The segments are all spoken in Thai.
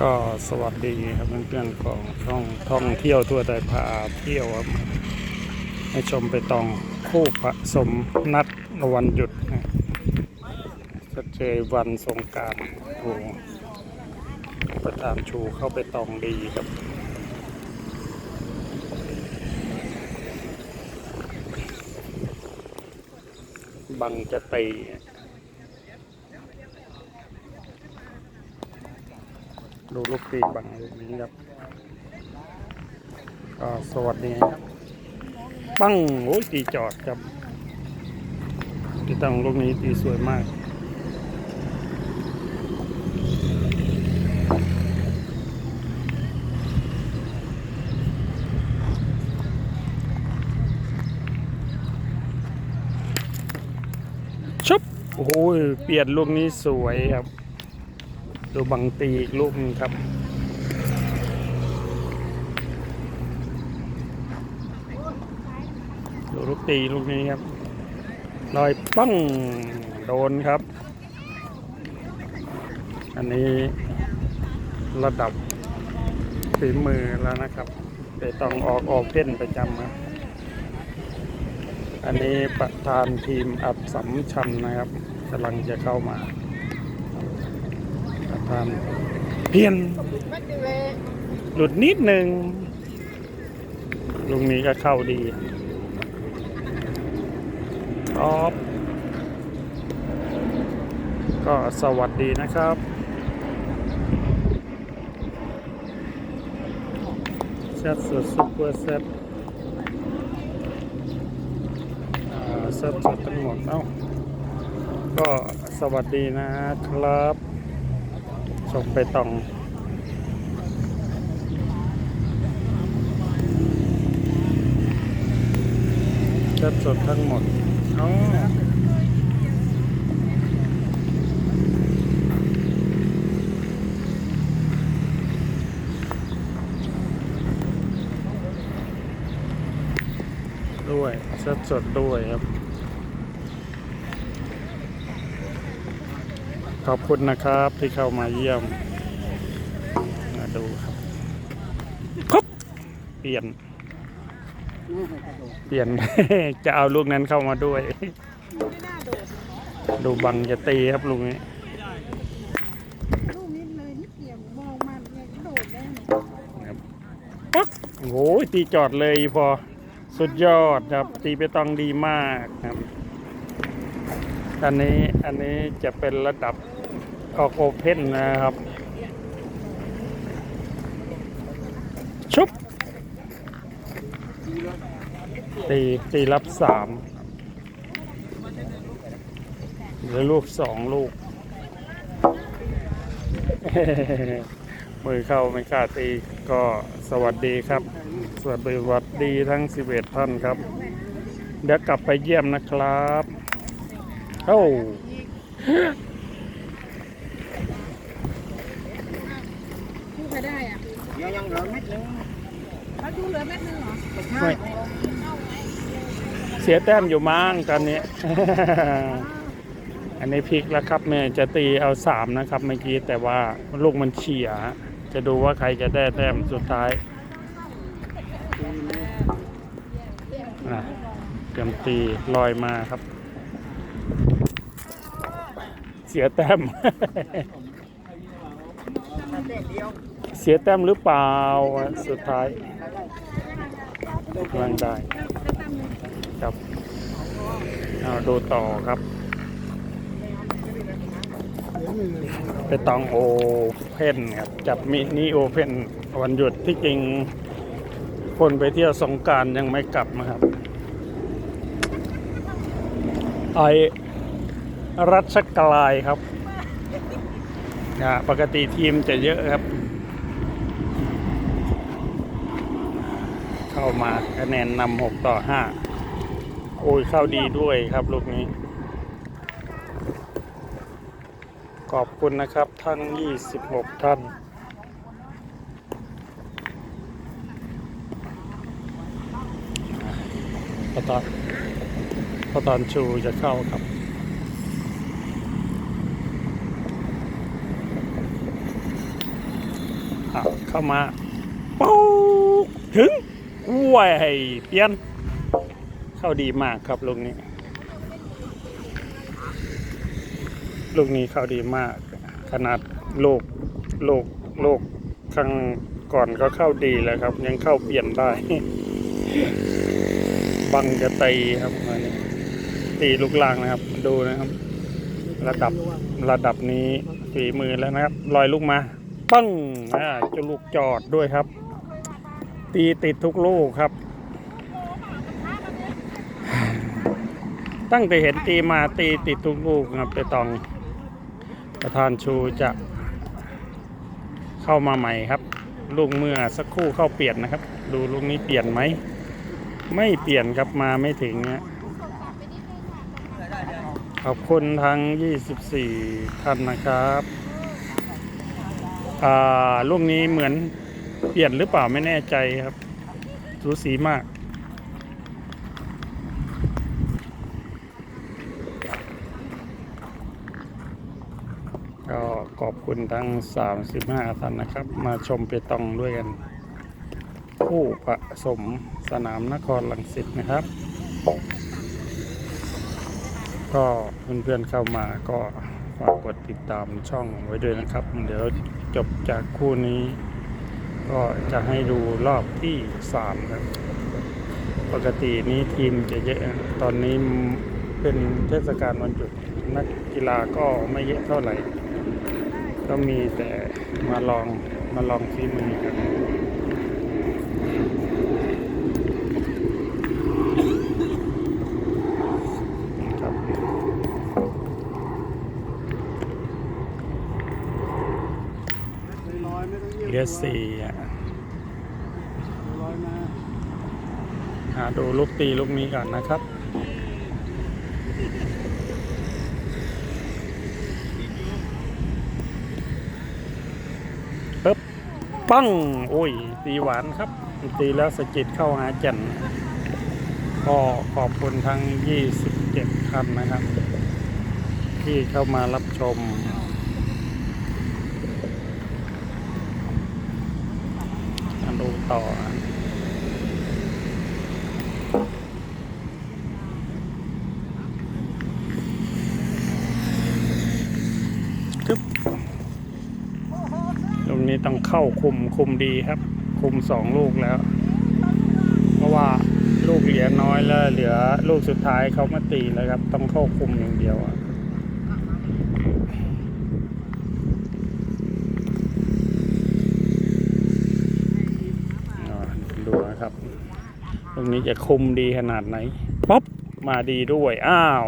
ก็สวัสดีครับเพื่อนๆของช่องท่องเที่ยวทั่วไทยพาเที่ยวครับให้ชมไปตองคู่ผสมนัดวันหยุดนะก็เจอวันสงการโอ้ประธานชูเข้าไปตองดีครับบังจะตี ดูลูกตีบังนี้ครับก็สวัสดีครับปังโอ้ยตีจอดครับตีตั้งลูกนี้ตีสวยมากชุบโอ้โหเปลี่ยนลูกนี้สวยครับ ดูบังตีอีกลูกนึงครับ ดูลูกตีลูกนี้ครับลอยปั้งโดนครับ อันนี้ระดับฝีมือแล้วนะครับแต่ต้องออกออกเพ่นประจำครับ อันนี้ประธานทีมอัดสัมชันนะครับกำลังจะเข้ามา ประธานเพียนหลุดนิดหนึ่งลุงนี้ก็เข้าดีครับก็สวัสดีนะครับเซตสุดซุปเปอร์เซตเซตสดทั้งหมดเอ้าก็สวัสดีนะครับ ชมไปตองเซตสดทั้งหมดอ๋อด้วยเซตสดด้วยครับ ขอบคุณนะครับที่เข้ามาเยี่ยม มาดูครับปุ๊บเปลี่ยน เปลี่ยน จะเอาลูกนั้นเข้ามาด้วย ดูบังจะตีครับลูกนี้ลูกนิดเลยนิดเดียวมองมันเนี่ยกระโดดได้ไหมครับปุ๊บโอ้โหตีจอดเลยพอสุดยอดครับ ตีไปตองดีมากครับ อันนี้อันนี้จะเป็นระดับ ออกโอเพ่นนะครับ ชุบตีตีรับสามเหลือลูกสองลูก มือเข้าไม่กล้าตีก็สวัสดีครับ สวัสดีวัสดีทั้ง11ท่านครับ เดี๋ยวกลับไปเยี่ยมนะครับ โอ้ ลูกใครได้อะ ยังยัง เหลือเม็ดนึงเขาดูเหลือเม็ดนึงเหรอไม่เสียแต้มอยู่มั้งตอนนี้ อันนี้พลิกแล้วครับเนี่จะตีเอาสามนะครับเมื่อกี้แต่ว่าลูกมันเฉียจะดูว่าใครจะได้แต้มสุดท้ายเตรียมตีลอยมาครับ เสียแต้มเเสียแต้มหรือเปล่าสุดท้ายกำลังได้ครับเอาดูต่อครับ ไปตองโอเพนครับจับมินิโอเพนวันหยุดที่จริงคนไปเที่ยวสงการยังไม่กลับนะครับ ไอรัชกลายครับนะปกติทีมจะเยอะครับ เข้ามาคะแนนนำหกต่อห้าโอ้ยเข้าดีด้วยครับลูกนี้ ขอบคุณนะครับทั้ง 26 ท่านพอตอนพอตอนชูจะเข้าครับเข้ามาปู๊ถึง ว้ยเปลี่ยน เข้าดีมากครับลูกนี้ ลูกนี้เข้าดีมาก ขนาดโลูกลูกลูกข้งก่อนก็เข้าดีแล้วครับ ยังเข้าเปลี่ยนได้ บังจะตีครับอันนี้ตีลูกล่างนะครับ ดูนะครับ ระดับระดับนี้ฝีมือแล้วนะครับลอยลูกมา ปั้งอ่าจะลูกจอดด้วยครับ ตีติดทุกลูกครับ ตั้งแต่เห็นตีมาตีติดทุกลูกครับไปตองประธานชูจะเข้ามาใหม่ครับ ลูกเมื่อสักครู่เข้าเปลี่ยนนะครับ ดูลูกนี้เปลี่ยนไหม ไม่เปลี่ยนครับมาไม่ถึงนะขอบคุณทั้ง 24 ท่านนะครับ อ่าลูกนี้เหมือน เปลี่ยนหรือเปล่าไม่แน่ใจครับสูสีมากก็ขอบคุณทั้ง 35ท่านนะครับ มาชมเปตองด้วยกันคู่ผสมสนามนครลังสิตนะครับ ก็เพื่อนๆเข้ามาก็ฝากกดติดตามช่องไว้ด้วยนะครับ เดี๋ยวจบจากคู่นี้ ก็จะให้ดูรอบที่3ครับ ปกตินี้ทีมจะเยอะ ตอนนี้เป็นเทศกาลวันหยุดนักกีฬาก็ไม่เยอะเท่าไหร่ ก็มีแต่มาลองมาลองฝีมือกันครับร้อยองเยี่ยมเหลือสี่อะ ร้อยมา หา ดูลูกตีลูกนี้ก่อนนะครับปึ๊บปังโอ้ย ตีหวานครับ ตีแล้วสะกิดเข้าหาจันก็ขอบคุณทั้ง 27ท่านนะครับ ที่เข้ามารับชมมาดูต่อ ทึบตรงนี้ต้อง เข้าคุมคุมดีครับ คุมสองลูกแล้ว เพราะว่าลูกเหลือน้อยแล้วเหลือลูกสุดท้ายเขามาตีแล้วครับ ต้องเข้าคุมอย่างเดียวอะอ่าดูนะครับ ตรงนี้จะคุมดีขนาดไหน ป๊อปมาดีด้วย อ้าว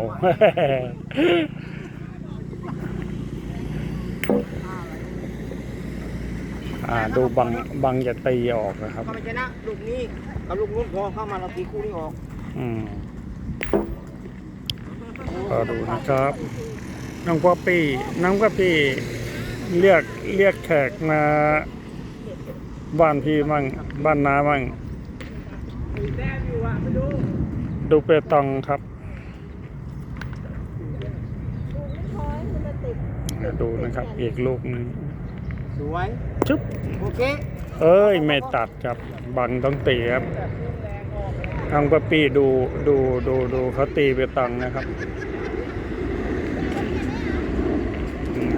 อ่าดูบังบังจะตีออกนะครับ เข้ามาชนะลูกนี้กับลูกนู้นพอเข้ามาเราตีคู่นี้ออกอืมก็ดูนะครับน้องป๊อปปี้น้องป๊อปปี้เรียกเรียกแขกมาบ้านพี่มั่งบ้านน้ามั่งดูเปตองครับดูนะครับอีกลูกหนึง สวยชุบโอเคเอ้ยไม่ตัดครับบังต้องตีครับทางปะปี้ดูดูดูดูเขาตีไปตังนะครับอืม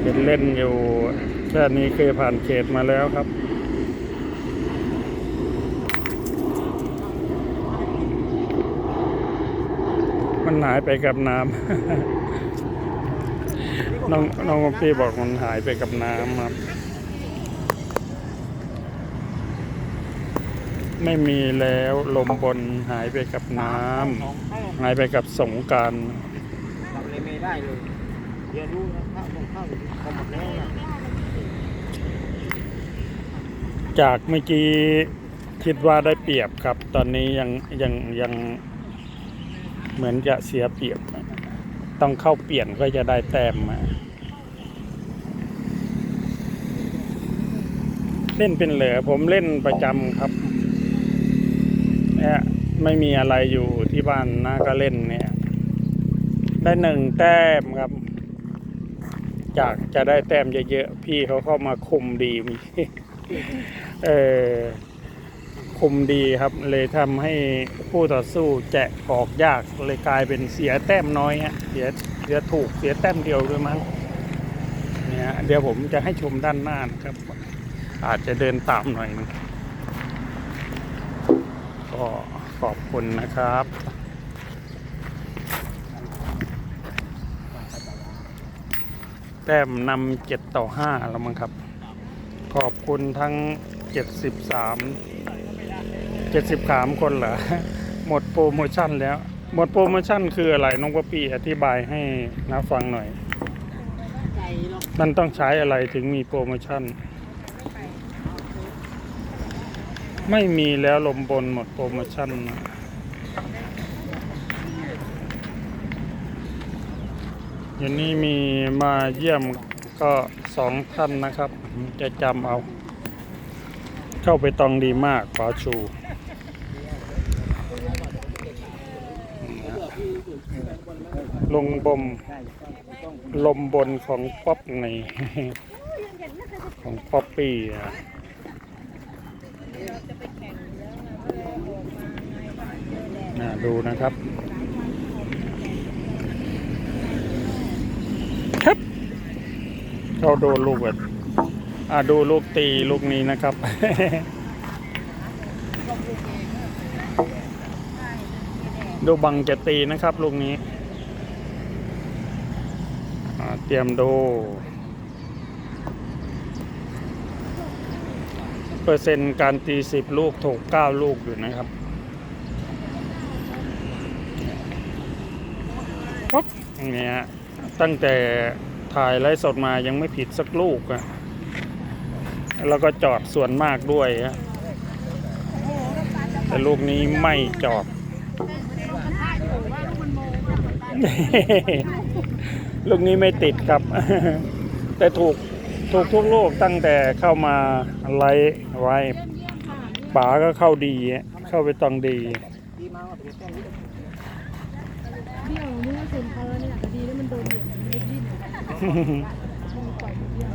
เป็นเล่นอยู่แค่นี้เคยผ่านเขตมาแล้วครับมันหายไปกับน้ำ น้องน้องปะปี้บอกมันหายไปกับน้ำครับ ไม่มีแล้วลมบนหายไปกับน้ำหายไปกับสงการทำอะไรไม่ได้เลยเดี๋ยวดูนะข้าวตรงข้าวหมดแล้วนะจากเมื่อกี้คิดว่าได้เปรียบครับ ตอนนี้ยังยังยังเหมือนจะเสียเปรียบ ต้องเข้าเปลี่ยนก็จะได้แต้มมาเล่นเป็นเหลือผมเล่นประจำครับเนี่ยไม่มีอะไรอยู่ที่บ้านนะก็เล่นเนี่ย ได้หนึ่งแต้มครับจากจะได้แต้มเยอะๆพี่เขาเข้ามาคุมดีมีเออ คุมดีครับ เลยทำให้ผู้ต่อสู้แจะออกยากเลยกลายเป็นเสียแต้มน้อยฮะเสียเสียถูกเสียแต้มเดียวด้วยมั้งเนี่ยเดี๋ยวผมจะให้ชมด้านหน้านะครับ อาจจะเดินตามหน่อยนึงก็ขอบคุณนะครับแต้มนำเจ็ดต่อห้าแล้วมั้งครับ ขอบคุณทั้งเจ็ดสิบสาม เจ็ดสิบสามคนเหรอ หมดโปรโมชั่นแล้ว หมดโปรโมชั่นคืออะไรน้องป๊อปปี้อธิบายให้นะฟังหน่อย มันต้องใช้อะไรถึงมีโปรโมชั่น ไม่มีแล้วลมบนหมดโปรโมชั่นนะอย่างนี้มีมาเยี่ยมก็สองท่านนะครับ จะจำเอา เข้าไปตองดีมากขอชู ลงบมลมบนของป๊อปไงของป๊อปปี้อะน่าดูนะครับ ครับเขาดูลูกแบบอ่าดูลูกตีลูกนี้นะครับดูบังจะตีนะครับลูกนี้ เตรียมดู เปอร์เซ็นต์การตีสิบลูกถูกเก้าลูกอยู่นะครับปุ๊บเนี่ยตั้งแต่ถ่ายไลฟ์สดมายังไม่ผิดสักลูกอะแล้วก็จอดส่วนมากด้วยฮะแต่ลูกนี้ไม่จอด ลูกนี้ไม่ติดครับ แต่ถูกถูกทุกลูกตั้งแต่เข้ามาไลฟ์ไว้ป๋าก็เข้าดีอะเข้าไปตองดีดีมากว่าเป็นแต้มนี้เดี่ยวนี่ก็ส่วนเขาเนี่ยดีแล้วมันโดนเดี่ยวมันไม่ดิ้นมันปล่อยเดี่ยว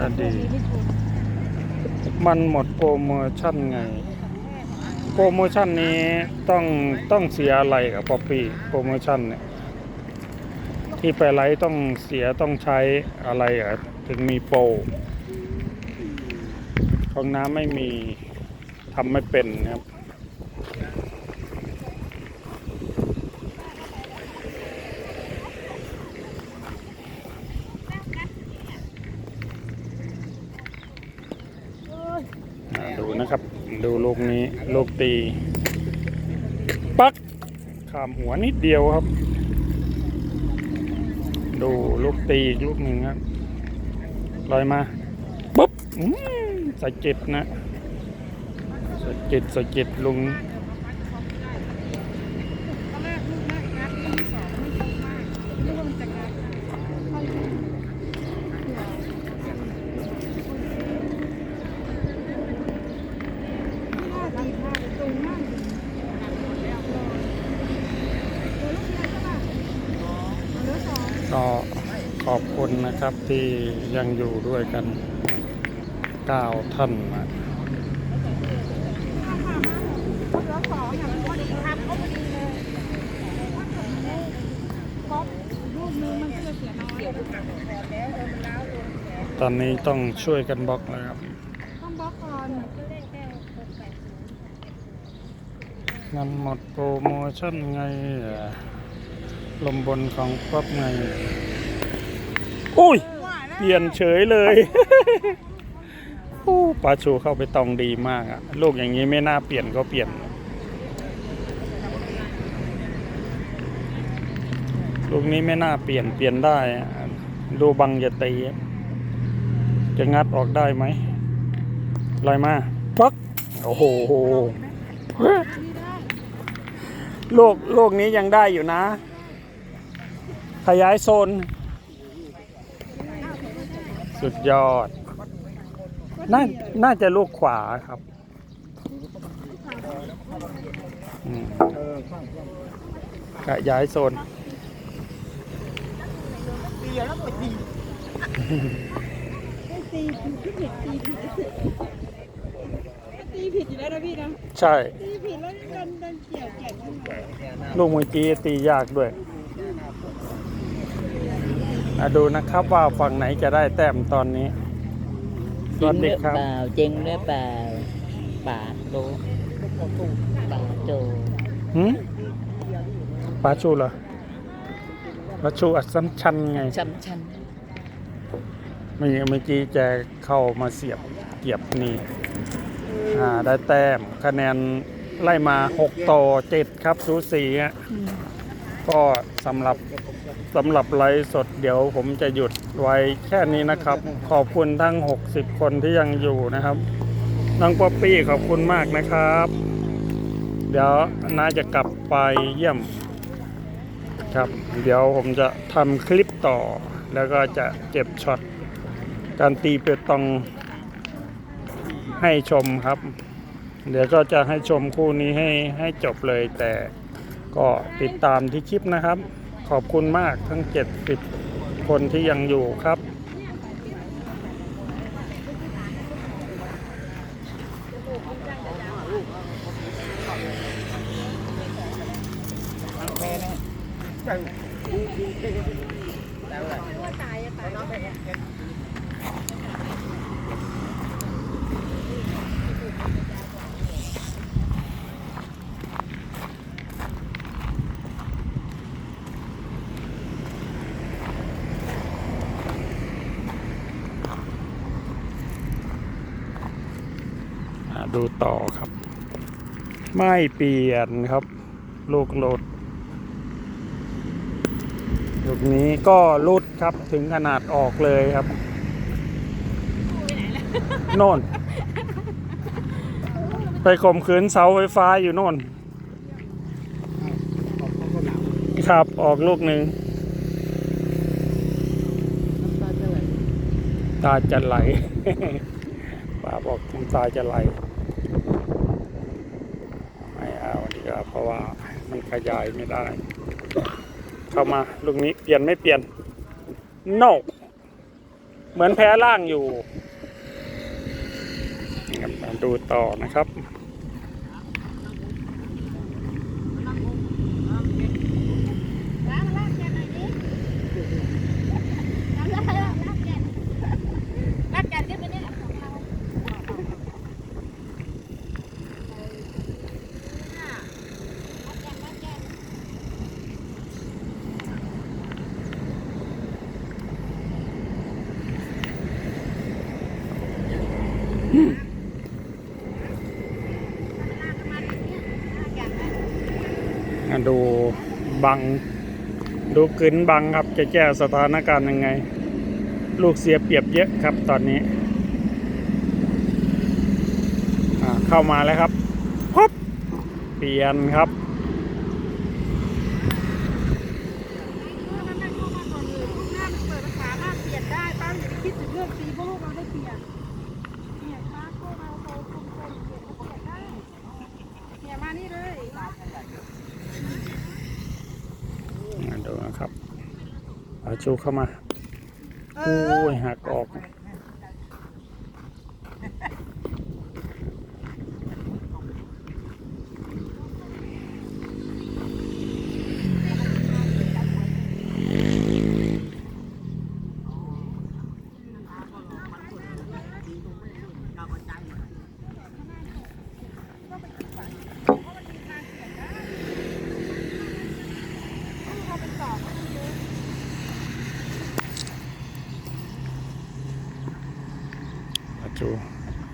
อะดีไม่ชนมันหมดโปรโมชั่นไง โปรโมชั่นนี้ต้องต้องเสียอะไรกับป๊อปปี้โปรโมชั่นเนี่ย ที่ไปไลฟ์ต้องเสียต้องใช้อะไรอะถึงมีโปรของน้ำไม่มีทำไม่เป็นนะครับดูนะครับ ดูลูกนี้ ลูกตี ปักขามหัวนิดเดียวครับ ดูลูกตีอีกลูกหนึ่งครับลอยมาปุ๊บอื้อใส่จิตนะใส่จิตใส่จิตลุง ตอนแรกลูกแรกงัดลูกที่สองไม่ชอบมากนึกว่ามันจะงัดเข้าอยู่ท่าทำท่าตรงมากแล้วตัวลูกเดียวใช่ป่ะเหลือสอง ก็ขอบคุณ นะครับที่ยังอยู่ด้วยกันเก้าท่านนะเหลือสองอย่าตอนนี้ต้องช่วยกันบล็อกแล้วครับต้องบล็อกก่อนนหมดโปรโมชั่นไงลมบนของป๊อปไง อุ้ย เปลี่ยนเฉยเลยโอ้ปลาชูเข้าไปตองดีมากอะลูกอย่างนี้ไม่น่าเปลี่ยนก็เปลี่ยน ลูกนี้ไม่น่าเปลี่ยนเปลี่ยนได้อะดูบังจะตีอะจะงัดออกได้ไหมลอยมาปักโอ้โหโลกโลกนี้ยังได้อยู่นะ ขยายโซน สุดยอด น่าน่าจะลูกขวาครับอืมขยายโซน ตีแล้วก็ตีได้ตีผิดที่ผิดตีผิดตีผิดอยู่แล้วนะพี่นะใช่ ตีผิดแล้วดันดันเกี่ยวแก่นขึ้นมาลูกเมื่อกี้ตียากด้วย อะดูนะครับว่าฝั่งไหนจะได้แต้มตอนนี้ สวัสดีครับ จริงหรือเปล่าป่าโดป่าโจหืมปลาชูเหรอปลาชูอัดสัมชันไงช้ำชันเมื่อเมื่อกี้แกเข้ามาเสียบเกียบนี่อ่าได้แต้มคะแนนไล่มา 6 ต่อ 7 ครับสูสีฮะ ก็สำหรับสำหรับไลฟ์สดเดี๋ยวผมจะหยุดไว้แค่นี้นะครับ ขอบคุณทั้ง 60 คนที่ยังอยู่นะครับน้องป๊อปปี้ขอบคุณมากนะครับ เดี๋ยวน้าจะกลับไปเยี่ยม ครับ เดี๋ยวผมจะทำคลิปต่อ แล้วก็จะเก็บช็อตการตีเปตองให้ชมครับ เดี๋ยวก็จะให้ชมคู่นี้ให้ให้จบเลยแต่ ก็ติดตามที่คลิปนะครับ ขอบคุณมากทั้ง 70 คนที่ยังอยู่ครับอ่าดูต่อครับ ไม่เปลี่ยนครับ ลูกโหลดลูกนี้ก็ลุดครับถึงขนาดออกเลยครับโน่น ไปข่มขืนเสาไฟฟ้าอยู่โน่น ครับออกลูกหนึ่งตาจะไหลป้าบอกตาจะไหล ไม่เอาเพราะว่ามันขยายไม่ได้ เข้ามาลูกนี้เปลี่ยนไม่เปลี่ยน no เหมือนแพ้ล่างอยู่ดูต่อนะครับ ล้างลากแกนหน่อยดิล้างลากลากแกนลากแกนขึ้นไปเนี่ยของเราลากแกนลากแกน มาดู บัง ดูกึนบังครับจะแก้สถานการณ์ยังไง ลูกเสียเปรียบเยอะครับตอนนี้เข้ามาแล้วครับพบเปลี่ยนครับ ถ้ามันได้เข้ามาก่อนเลยพวกหน้ามันเปิดภาษาหน้าเปลี่ยนได้ป้าอย่าไปคิดถึงเรื่องตีเพราะพวกเราได้เปลี่ยนเนี่ยป้าพวกเราโตคุมคนเปลี่ยนเขาเปลี่ยนได้เนี่ยมานี่เลย มาดูนะครับ เอาชูเข้ามาเอโอ้อยหักออก อาจู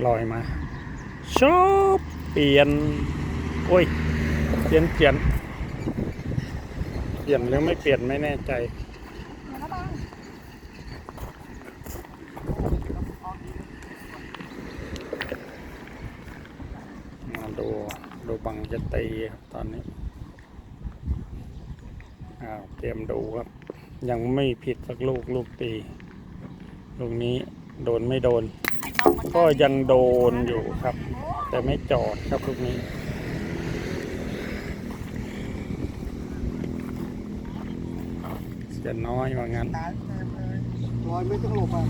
ลอยมาชอบเปลี่ยน โอ้ย เปลี่ยนเปลี่ยน เปลี่ยนหรือไม่เปลี่ยนไม่แน่ใจมาดูดูบังจะตีครับตอนนี้อ้าวเตรียมดูครับ ยังไม่ผิดสักลูกลูกตี ลูกนี้โดนไม่โดน ก็ยังโดนอยู่ครับ แต่ไม่จอดครับลูกนี้เสียน้อยว่างั้นตายเต็มเลยลอยไม่ต้องหลบอะ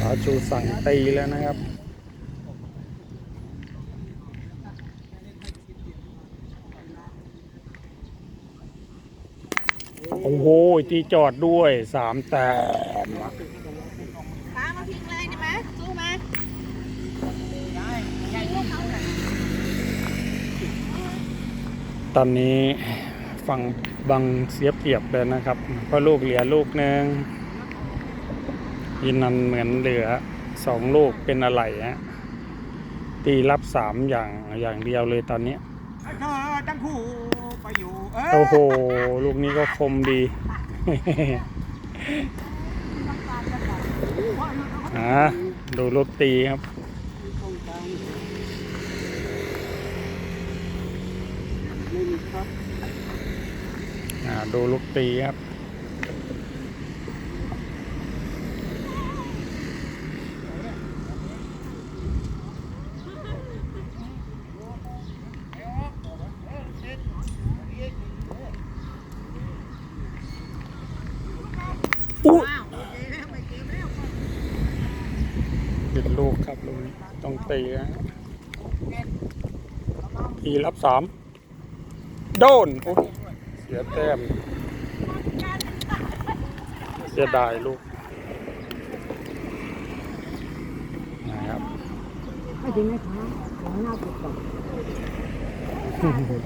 ปาชูสั่งตีแล้วนะครับโอ้โหตีจอดด้วยสามแต้ม ตามมาทิ้งเลยได้ไหมสู้ไหม ตอนนี้ฝั่งบังเสียเปรียบเลยนะครับ เพราะลูกเหลือลูกหนึ่งยินนันเหมือนเหลือสองลูกเป็นอะไรฮะตีรับสามอย่างอย่างเดียวเลยตอนนี้เธอตั้งคู่ไปอยู่เอโอ้โห ลูกนี้ก็คมดีอ่าดูลูกตีครับ ดูลูกตีครับ อุ๊ยปิดลูกครับลูกนี้ต้องตีนะทีรับสามโดนโอ้ยเสียแต้ม เสียดายลูกนะครับให้ถึงไหมคะขอหน้าติดก่อน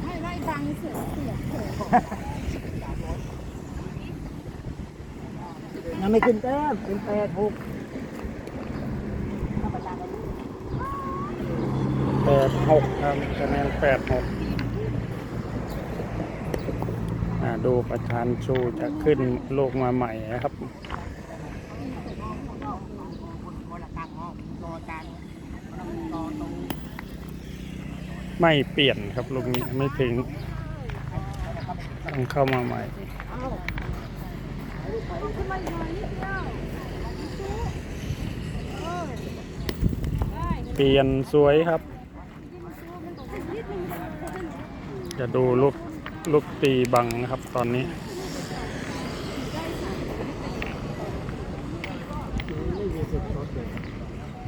ให้ไล่ฟังเสียเสียเสียยังไม่ขึ้นแต้มเป็นแปดหกแปดหกครับคะแนนแปดหกอ่า ดูประธานชูจะขึ้นลูกมาใหม่นะครับไม่เปลี่ยนครับลูกนี้ไม่ถึงต้องเข้ามาใหม่เปลี่ยนสวยครับ จะดูลูก ลูกตีบังนะครับตอนนี้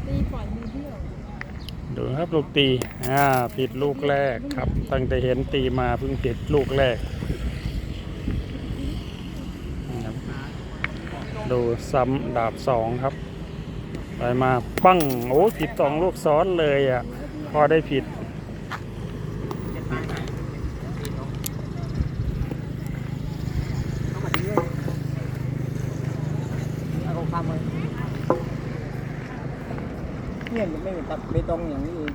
ตีปล่อยมือเที่ยวดูครับลูกตีอ่าผิดลูกแรกครับ ตั้งแต่เห็นตีมาเพิ่งผิดลูกแรกนะครับดูซ้ำดาบสองครับไปมาปั้งโอ้ผิดสองลูกซ้อนเลยอะ พอได้ผิด เอาคำเลยเนี่ยมัน ไม่เหมือนตัดเบตงอย่างนี้เอง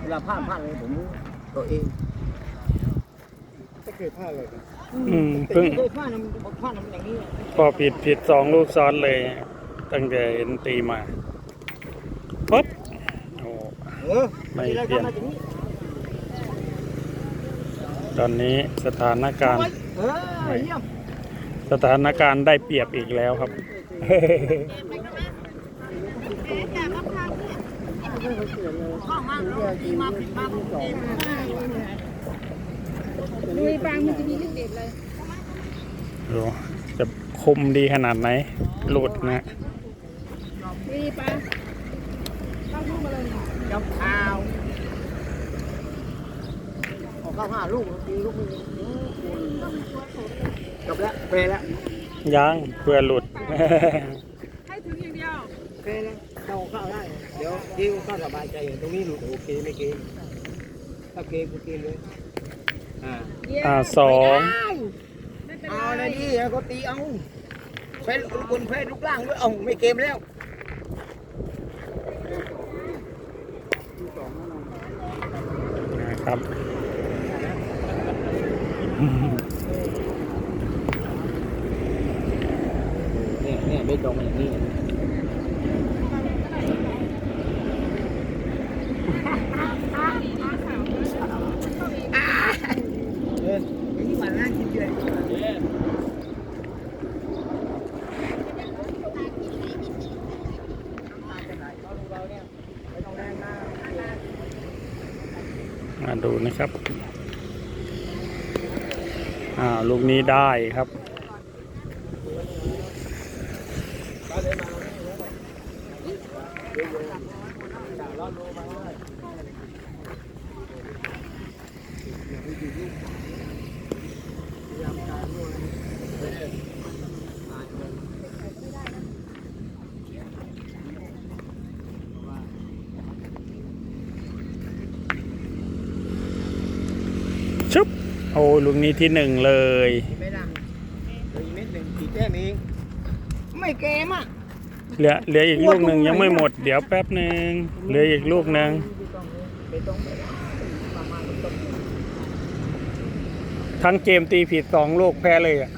เวลาพลาดพลาดเลยผมตัวเองไม่เคยพลาดเลยอืมเพิ่งเคยพลาดนะมันพลาดนะมันอย่างนี้พอผิดผิดสองลูกซ้อนเลย ตั้งแต่เห็นตีมาปุ๊บโอ้ เออไม่ทีไรเปลี่ยนทำมาอย่างนี้ตอนนี้สถานการณ์ เออเยี่ยม สถานการณ์ได้เปรียบอีกแล้วครับเอ๊ะแต่บางครั้งเนี่ยข้อมาแล้วตีมาผิดมาถูกเกมลุยปางมันจะมีลูกเด็ดเลยดูจะคมดีขนาดไหนหลุดนะลุยปางเข้าลูกมาเลยจับข่าวออกข้าวห้าลูกตีลูกนึงจบแล้วเปรแล้วยังเพื่อหลุดให้ถึงอย่างเดียวเปรแล้วเราเข้าได้ เดี๋ยวดิวก็สบายใจตรงนี้หลุดโอเคไม่เกมถ้าเกมกูเกมเลยอ่าอ่าสองไม่เป็นเอาไรเลยดิเอาก็ตีเอาเฟซบนเฟซลูกล่างด้วยเอาไม่เกมแล้วนะครับเนี่ยเนี่ยไม่ตรงอย่างนี้เออไอ้นี่มันน่ากินเลย มาดูนะครับ อ่า ลูกนี้ได้ครับ รอดโลมาเลย ชุบ โอ้ลูกนี้ที่หนึ่งเลยไม่ดังอีกเม็ดหนึ่งกี่แต้มเองไม่เกมอะเหลือเหลืออีกลูกหนึ่งยังไม่หมด เดี๋ยวแป๊บหนึ่งเหลืออีกลูกหนึ่งท่าณต้องทั้งเกมตีผิดสองลูกแพ้เลยอะ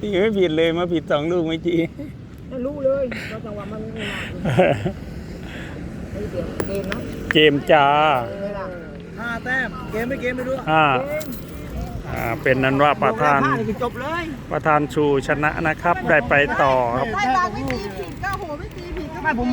ตีไม่ผิดเลยมาผิดสองลูกไม่จีรู้เลยเราจังหวะมันไม่มาเกมจ้า ห้าแต้มเกมไม่เกมไม่รู้อ่าอ่าเป็นนั้นว่าประธานห้านี่คือจบเลยประธานชูชนะนะครับ ได้ไปต่อครับไล่บางไม่ตีผิดก็โหไม่ตีผิดก็ไม่ผม